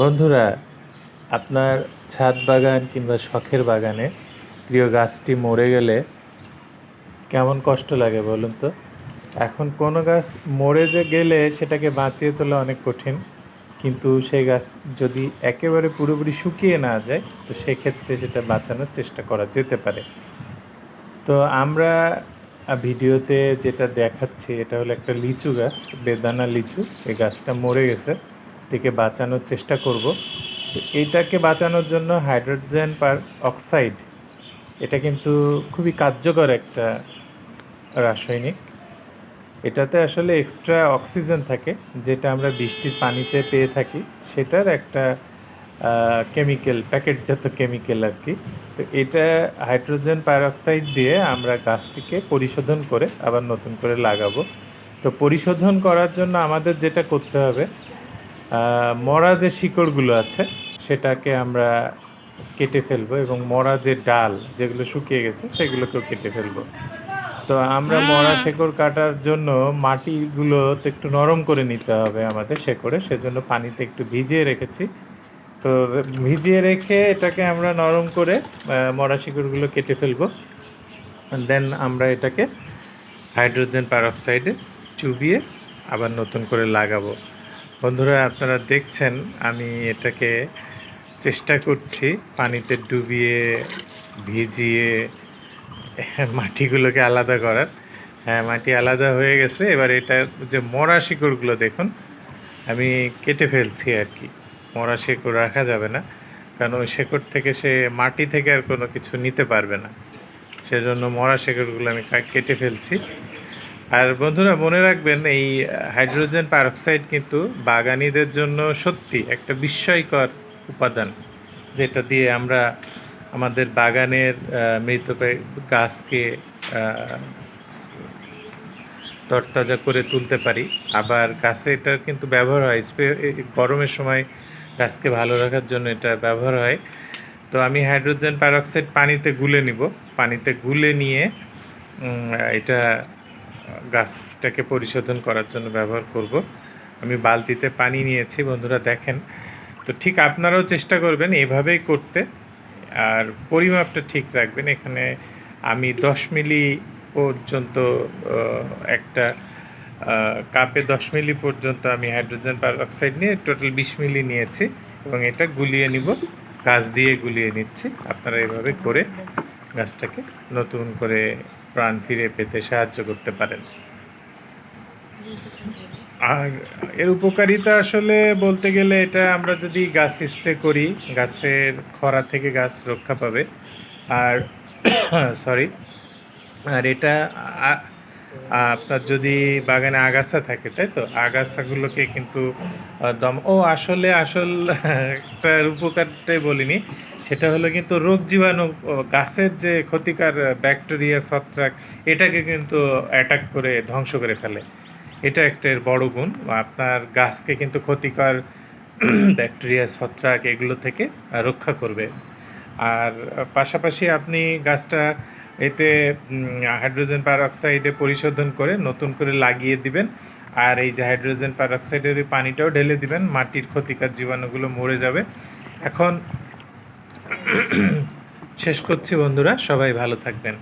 বন্ধুরা, আপনার ছাদ বাগান কিংবা শখের বাগানে প্রিয় গাছটি মরে গেলে কেমন কষ্ট লাগে বলুন তো? এখন কোনো গাছ মরে যে গেলে সেটাকে বাঁচিয়ে তোলা অনেক কঠিন, কিন্তু সেই গাছ যদি একেবারে পুরোপুরি শুকিয়ে না যায়, তো সেক্ষেত্রে সেটা বাঁচানোর চেষ্টা করা যেতে পারে। তো আমরা ভিডিওতে যেটা দেখাচ্ছি, এটা হলো একটা লিচু গাছ, বেদানা লিচু। এই গাছটা মরে গেছে। থেকে বাঁচানোর চেষ্টা করব। তো এটাকে বাঁচানোর জন্য হাইড্রোজেন পার অক্সাইড, এটা কিন্তু খুবই কার্যকর একটা রাসায়নিক। এটাতে আসলে এক্সট্রা অক্সিজেন থাকে, যেটা আমরা বৃষ্টির পানিতে পেয়ে থাকি। সেটার একটা কেমিক্যাল, প্যাকেটজাত কেমিক্যাল আর কি। তো এটা হাইড্রোজেন পারঅক্সাইড দিয়ে আমরা গাছটিকে পরিশোধন করে আবার নতুন করে লাগাবো। তো পরিশোধন করার জন্য আমাদের যেটা করতে হবে মরা যে শিকড়গুলো আছে সেটাকে আমরা কেটে ফেলব এবং মরা যে ডাল যেগুলো শুকিয়ে গেছে সেগুলোকেও কেটে ফেলব। তো আমরা মরা শেকড় কাটার জন্য মাটিগুলো তো একটু নরম করে নিতে হবে আমাদের শেকড়ে সেজন্য পানিতে একটু ভিজিয়ে রেখেছি। তো ভিজিয়ে রেখে এটাকে আমরা নরম করে মরা শিকড়গুলো কেটে ফেলব। দেন আমরা এটাকে হাইড্রোজেন পারঅক্সাইডে চুবিয়ে আবার নতুন করে লাগাবো। বন্ধুরা, আপনারা দেখছেন, আমি এটাকে চেষ্টা করছি পানিতে ডুবিয়ে, ভিজিয়ে, মাটিগুলোকে আলাদা করার। হ্যাঁ মাটি আলাদা হয়ে গেছে। এবার এটা যে মরা শিকড়গুলো, দেখুন, আমি কেটে ফেলছি আর কি। মরা শিকড় রাখা যাবে না, কারণ ওই শেকড় থেকে সে মাটি থেকে আর কোনো কিছু নিতে পারবে না। সেজন্য মরা শেকড়গুলো আমি কেটে ফেলছি। আর বন্ধুরা, মনে রাখবেন, এই হাইড্রোজেন পারঅক্সাইড কিন্তু বাগানিদের জন্য সত্যি একটা বিস্ময়কর উপাদান, যেটা দিয়ে আমরা আমাদের বাগানের মৃত গাছকে তরতাজা করে তুলতে পারি। আবার গাছে এটা কিন্তু ব্যবহার হয় স্প্রে গরমের সময় গাছকে ভালো রাখার জন্য এটা ব্যবহার হয়। তো আমি হাইড্রোজেন পারঅক্সাইড পানিতে গুলে নিব। পানিতে গুলে নিয়ে এটা গাছটাকে পরিশোধন করার জন্য ব্যবহার করব। আমি বালতিতে পানি নিয়েছি, বন্ধুরা দেখেন। তো ঠিক আপনারাও চেষ্টা করবেন এভাবেই করতে। আর পরিমাপটা ঠিক রাখবেন, এখানে আমি দশ মিলি পর্যন্ত একটা কাপে দশ মিলি পর্যন্ত আমি হাইড্রোজেন পারঅক্সাইড নিয়ে টোটাল বিশ মিলি নিয়েছি এবং এটা গুলিয়ে নিব, গাছ দিয়ে গুলিয়ে নিচ্ছি। আপনারা এভাবে করে গাছটাকে নতুন করে প্রাণ ফিরে পেতে সাহায্য করতে পারেন। আর এর উপকারিতা আসলে বলতে গেলে এটা আমরা যদি গাছ স্প্রে করি, গাছের খরা থেকে গাছ রক্ষা পাবে। আর সরি আর এটা আপনার যদি বাগানে আগাছা থাকে, তাই তো? আগাছাগুলোকে কিন্তু দম, ও আসলে আসল, একটা উপকারটাই বলিনি, সেটা হলো কিন্তু রোগ জীবাণু গাছের যে ক্ষতিকার ব্যাকটেরিয়া, ছত্রাক, এটাকে কিন্তু অ্যাটাক করে ধ্বংস করে ফেলে। এটা একটা বড় গুণ। আপনার গাছকে কিন্তু ক্ষতিকর, ব্যাকটেরিয়া, ছত্রাক এগুলো থেকে রক্ষা করবে। আর পাশাপাশি আপনি গাছটা এতে হাইড্রোজেন পারঅক্সাইডে পরিশোধন করে নতুন করে লাগিয়ে দিবেন। আর এই যে হাইড্রোজেন পারঅক্সাইডের ওই পানিটাও ঢেলে দিবেন, মাটির ক্ষতিকার জীবাণুগুলো মরে যাবে। এখন, শেষ করছি বন্ধুরা, সবাই ভালো থাকবেন।